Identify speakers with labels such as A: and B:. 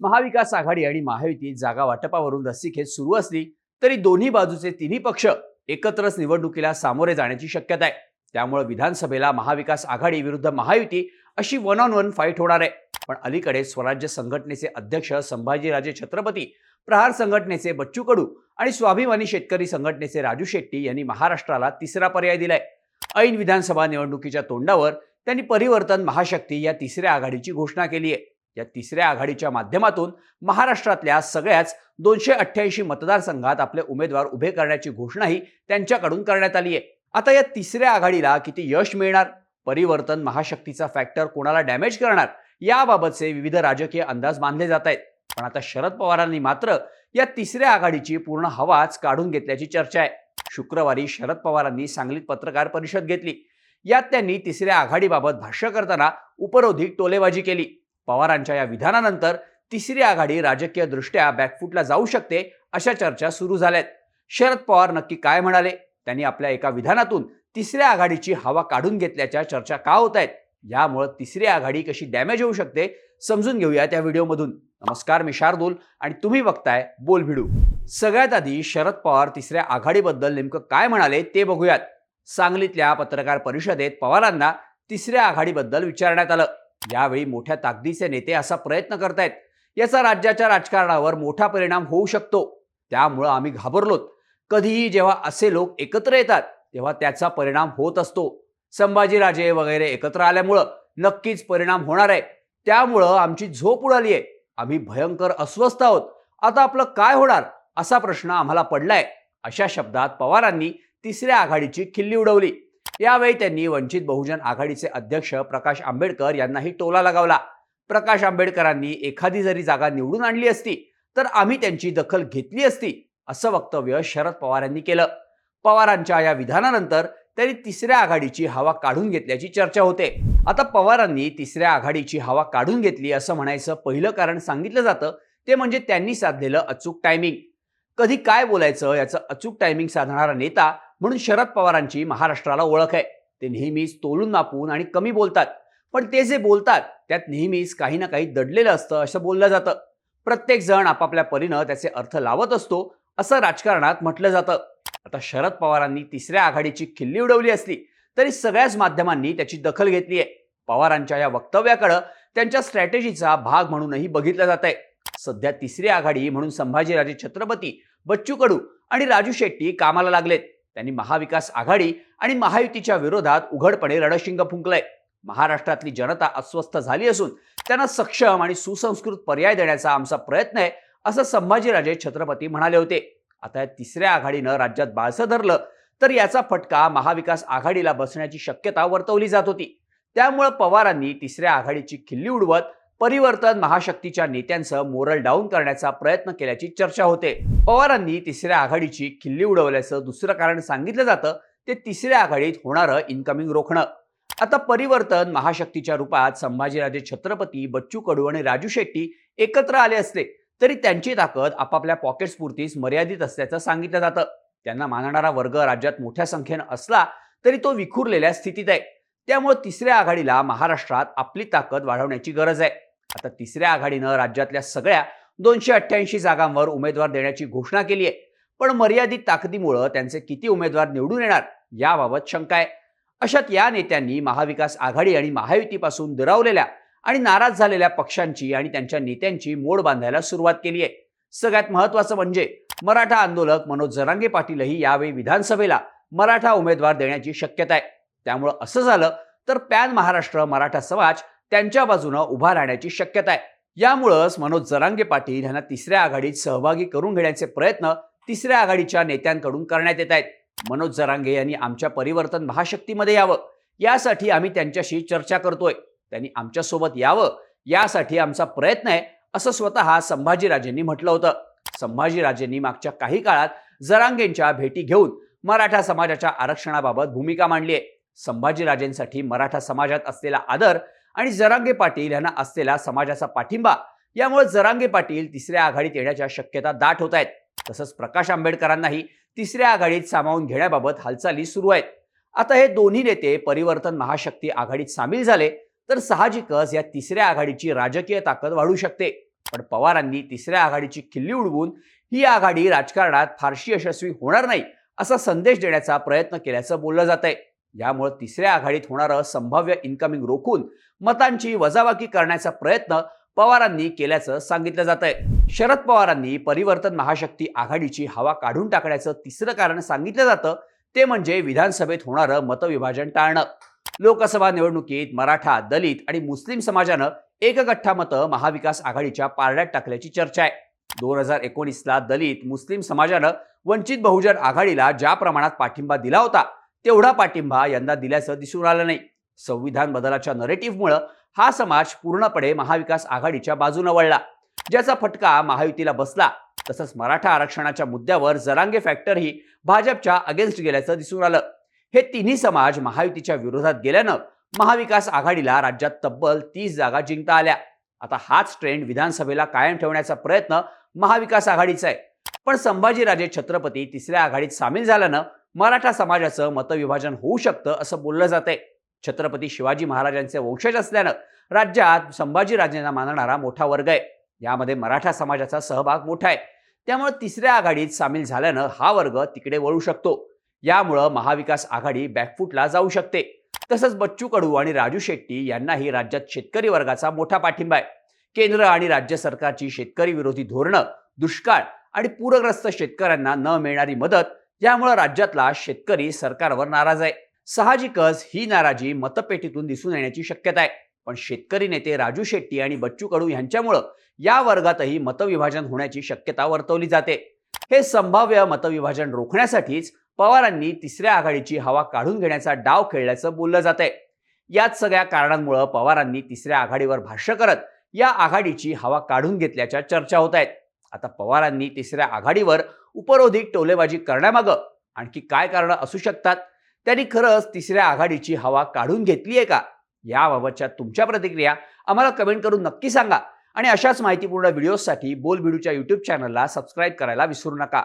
A: महाविकास आघाडी आणि महायुती जागा वाटपावरून रस्सीखेच सुरू असली तरी दोन्ही बाजूचे तिन्ही पक्ष एकत्रच निवडणुकीला सामोरे जाण्याची शक्यता आहे. त्यामुळे विधानसभेला महाविकास आघाडी विरुद्ध महायुती अशी वन ऑन वन फाईट होणार आहे. पण अलीकडे स्वराज्य संघटनेचे अध्यक्ष संभाजीराजे छत्रपती प्रहार संघटनेचे बच्चू कडू आणि स्वाभिमानी शेतकरी संघटनेचे राजू शेट्टी यांनी महाराष्ट्राला तिसरा पर्याय दिलाय. ऐन विधानसभा निवडणुकीच्या तोंडावर त्यांनी परिवर्तन महाशक्ती या तिसऱ्या आघाडीची घोषणा केली आहे. या तिसऱ्या आघाडीच्या माध्यमातून महाराष्ट्रातल्या सगळ्याच दोनशे अठ्ठ्याऐंशी मतदारसंघात आपले उमेदवार उभे करण्याची घोषणाही त्यांच्याकडून करण्यात आली आहे आता या तिसऱ्या आघाडीला किती यश मिळणार? परिवर्तन महाशक्तीचा फॅक्टर कोणाला डॅमेज करणार? याबाबतचे विविध राजकीय अंदाज बांधले जात आहेत. पण आता शरद पवारांनी मात्र या तिसऱ्या आघाडीची पूर्ण हवाच काढून घेतल्याची चर्चा आहे. शुक्रवारी शरद पवारांनी सांगलीत पत्रकार परिषद घेतली. यात त्यांनी तिसऱ्या आघाडीबाबत भाष्य करताना उपरोधिक टोलेबाजी केली. पवारांच्या या विधानानंतर तिसरी आघाडी राजकीय दृष्ट्या बॅकफुटला जाऊ शकते अशा चर्चा सुरू झाल्यात. शरद पवार नक्की काय म्हणाले? त्यांनी आपल्या एका विधानातून तिसऱ्या आघाडीची हवा काढून घेतल्याच्या चर्चा का होत आहेत? यामुळे तिसरी आघाडी कशी डॅमेज होऊ शकते? समजून घेऊया त्या व्हिडिओमधून. नमस्कार मी शार्दूल आणि तुम्ही बघताय बोल भिडू. सगळ्यात आधी शरद पवार तिसऱ्या आघाडीबद्दल नेमकं काय म्हणाले ते बघूयात. सांगलीतल्या पत्रकार परिषदेत पवारांना तिसऱ्या आघाडीबद्दल विचारण्यात आलं. यावेळी मोठ्या ताकदीचे नेते असा प्रयत्न करतायत. याचा राज्याच्या राजकारणावर मोठा परिणाम होऊ शकतो. त्यामुळं आम्ही घाबरलोत. कधीही जेव्हा असे लोक एकत्र येतात तेव्हा त्याचा परिणाम होत असतो. संभाजीराजे वगैरे एकत्र आल्यामुळं नक्कीच परिणाम होणार आहे. त्यामुळं आमची झोप उडाली आहे आम्ही भयंकर अस्वस्थ आहोत. आता आपलं काय होणार? असा प्रश्न आम्हाला पडलाय. अशा शब्दात पवारांनी तिसऱ्या आघाडीची खिल्ली उडवली. यावेळी त्यांनी वंचित बहुजन आघाडीचे अध्यक्ष प्रकाश आंबेडकर यांनाही टोला लगावला. प्रकाश आंबेडकरांनी एखादी जरी जागा निवडून आणली असती तर आम्ही त्यांची दखल घेतली असती असं वक्तव्य शरद पवार यांनी केलं. पवारांच्या या विधानानंतर त्यांनी तिसऱ्या आघाडीची हवा काढून घेतल्याची चर्चा होते. आता पवारांनी तिसऱ्या आघाडीची हवा काढून घेतली असं म्हणायचं पहिलं कारण सांगितलं जातं ते म्हणजे त्यांनी साधलेलं अचूक टायमिंग कधी काय बोलायचं याचं अचूक टायमिंग साधणारा नेता म्हणून शरद पवारांची महाराष्ट्राला ओळख आहे. ते नेहमीच तोलून नापून आणि कमी बोलतात. पण ते जे बोलतात त्यात नेहमीच काही ना काही दडलेलं असतं असं बोललं जातं. प्रत्येक जण आपापल्या परीनं त्याचे अर्थ लावत असतो असं राजकारणात म्हटलं जातं. आता शरद पवारांनी तिसऱ्या आघाडीची खिल्ली उडवली असली तरी सगळ्याच माध्यमांनी त्याची दखल घेतली आहे. पवारांच्या या वक्तव्याकडं त्यांच्या स्ट्रॅटेजीचा भाग म्हणूनही बघितलं जात आहे सध्या तिसरी आघाडी म्हणून संभाजीराजे छत्रपती बच्चू कडू आणि राजू शेट्टी कामाला लागलेत. त्यांनी महाविकास आघाडी आणि महायुतीच्या विरोधात उघडपणे रणशिंग फुंकलंय. महाराष्ट्रातली जनता अस्वस्थ झाली असून त्यांना सक्षम आणि सुसंस्कृत पर्याय देण्याचा आमचा प्रयत्न आहे असं संभाजीराजे छत्रपती म्हणाले होते. आता या तिसऱ्या आघाडीनं राज्यात बाळसं धरलं तर याचा फटका महाविकास आघाडीला बसण्याची शक्यता वर्तवली जात होती. त्यामुळे पवारांनी तिसऱ्या आघाडीची खिल्ली उडवत परिवर्तन महाशक्तीच्या नेत्यांचं मोरल डाऊन करण्याचा प्रयत्न केल्याची चर्चा होते. पवारांनी तिसऱ्या आघाडीची खिल्ली उडवल्याचं दुसरं कारण सांगितलं जातं ते तिसऱ्या आघाडीत होणारं इन्कमिंग रोखणं. आता परिवर्तन महाशक्तीच्या रूपात संभाजीराजे छत्रपती बच्चू कडू आणि राजू शेट्टी एकत्र आले असले तरी त्यांची ताकद आपापल्या पॉकेट्सपुरतीच मर्यादित असल्याचं सांगितलं जातं. त्यांना मानणारा वर्ग राज्यात मोठ्या संख्येनं असला तरी तो विखुरलेल्या स्थितीत आहे. त्यामुळे तिसऱ्या आघाडीला महाराष्ट्रात आपली ताकद वाढवण्याची गरज आहे. आता तिसऱ्या आघाडीनं राज्यातल्या सगळ्या दोनशे अठ्ठ्याऐंशी जागांवर उमेदवार देण्याची घोषणा केली आहे. पण मर्यादित ताकदीमुळं त्यांचे किती उमेदवार निवडून येणार याबाबत शंका आहे. अशात या नेत्यांनी महाविकास आघाडी आणि महायुतीपासून दुरावलेल्या आणि नाराज झालेल्या पक्षांची आणि त्यांच्या नेत्यांची मोड बांधायला सुरुवात केली आहे. सगळ्यात महत्वाचं म्हणजे मराठा आंदोलक मनोज जरांगे पाटीलही यावेळी विधानसभेला मराठा उमेदवार देण्याची शक्यता आहे. त्यामुळं असं झालं तर पॅन महाराष्ट्र मराठा समाज त्यांच्या बाजूनं उभा राहण्याची शक्यता आहे. यामुळंच मनोज जरांगे पाटील यांना तिसऱ्या आघाडीत सहभागी करून घेण्याचे प्रयत्न तिसऱ्या आघाडीच्या नेत्यांकडून करण्यात येत आहेत. मनोज जरांगे यांनी आमच्या परिवर्तन महाशक्तीमध्ये यावं. यासाठी आम्ही त्यांच्याशी चर्चा करतोय. त्यांनी आमच्यासोबत यावं. यासाठी आमचा प्रयत्न आहे असं स्वतः संभाजीराजेंनी म्हटलं होतं. संभाजीराजेंनी मागच्या काही काळात जरांगेंच्या भेटी घेऊन मराठा समाजाच्या आरक्षणाबाबत भूमिका मांडली आहे. संभाजीराजेंसाठी मराठा समाजात असलेला आदर आणि जरांगे पाटील यांना असलेला समाजाचा पाठिंबा. यामुळे जरांगे पाटील तिसऱ्या आघाडीत येण्याच्या शक्यता दाट होत आहेत. तसंच प्रकाश आंबेडकरांनाही तिसऱ्या आघाडीत सामावून घेण्याबाबत हालचाली सुरू आहेत. आता हे दोन्ही नेते परिवर्तन महाशक्ती आघाडीत सामील झाले तर साहजिकच या तिसऱ्या आघाडीची राजकीय ताकद वाढू शकते. पण पवारांनी तिसऱ्या आघाडीची खिल्ली उडवून ही आघाडी राजकारणात फारशी यशस्वी होणार नाही असा संदेश देण्याचा प्रयत्न केल्याचं बोललं जात आहे यामुळे तिसऱ्या आघाडीत होणारं संभाव्य इन्कमिंग रोखून मतांची वजाबाकी करण्याचा प्रयत्न पवारांनी केल्याचं सांगितलं जात आहे शरद पवारांनी परिवर्तन महाशक्ती आघाडीची हवा काढून टाकण्याचं तिसरं कारण सांगितलं जातं. ते म्हणजे विधानसभेत होणारं मतविभाजन टाळणं. लोकसभा निवडणुकीत मराठा दलित आणि मुस्लिम समाजानं एकगठ्ठा मतं महाविकास आघाडीच्या पारड्यात टाकल्याची चर्चा आहे. दोन हजार एकोणीसला दलित मुस्लिम समाजानं वंचित बहुजन आघाडीला ज्या प्रमाणात पाठिंबा दिला होता तेवढा पाठिंबा यंदा दिल्याचं दिसून आलं नाही. संविधान बदलाच्या नरेटिव्हमुळं हा समाज पूर्णपणे महाविकास आघाडीच्या बाजूनं वळला. ज्याचा फटका महायुतीला बसला तसंच मराठा आरक्षणाच्या मुद्द्यावर जरांगे फॅक्टरही भाजपच्या अगेन्स्ट गेल्याचं दिसून आलं. हे तिन्ही समाज महायुतीच्या विरोधात गेल्यानं महाविकास आघाडीला राज्यात तब्बल तीस जागा जिंकता आल्या. आता हाच ट्रेंड विधानसभेला कायम ठेवण्याचा प्रयत्न महाविकास आघाडीचा आहे. पण संभाजीराजे छत्रपती तिसऱ्या आघाडीत सामील झाल्यानं मराठा समाजाचं मतविभाजन होऊ शकतं असं बोललं जात आहे छत्रपती शिवाजी महाराजांचे वंशज असल्यानं राज्यात संभाजीराजेंना मानणारा मोठा वर्ग आहे. यामध्ये मराठा समाजाचा सहभाग मोठा आहे. त्यामुळे तिसऱ्या आघाडीत सामील झाल्यानं हा वर्ग तिकडे वळू शकतो. यामुळं महाविकास आघाडी बॅकफुटला जाऊ शकते. तसंच बच्चू कडू आणि राजू शेट्टी यांनाही राज्यात शेतकरी वर्गाचा मोठा पाठिंबा आहे. केंद्र आणि राज्य सरकारची शेतकरी विरोधी धोरणं दुष्काळ आणि पूरग्रस्त शेतकऱ्यांना न मिळणारी मदत यामुळे राज्यातला शेतकरी सरकारवर नाराज आहे. साहजिकच ही नाराजी मतपेटीतून दिसून येण्याची शक्यता आहे. पण शेतकरी नेते राजू शेट्टी आणि बच्चू कडू यांच्यामुळं या वर्गातही मतविभाजन होण्याची शक्यता वर्तवली जाते. हे संभाव्य मतविभाजन रोखण्यासाठीच पवारांनी तिसऱ्या आघाडीची हवा काढून घेण्याचा डाव खेळल्याचं बोललं जात आहे याच सगळ्या कारणांमुळे पवारांनी तिसऱ्या आघाडीवर भाष्य करत या आघाडीची हवा काढून घेतल्याच्या चर्चा होत आहेत. आता पवारांनी तिसऱ्या आघाडीवर उपरोधिक टोलेबाजी करण्यामागं आणखी काय कारणं असू शकतात? त्यांनी खरंच तिसऱ्या आघाडीची हवा काढून घेतली आहे का? याबाबतच्या तुमच्या प्रतिक्रिया आम्हाला कमेंट करून नक्की सांगा. आणि अशाच माहितीपूर्ण व्हिडिओसाठी बोलबिडूच्या यूट्यूब चॅनलला सबस्क्राईब करायला विसरू नका.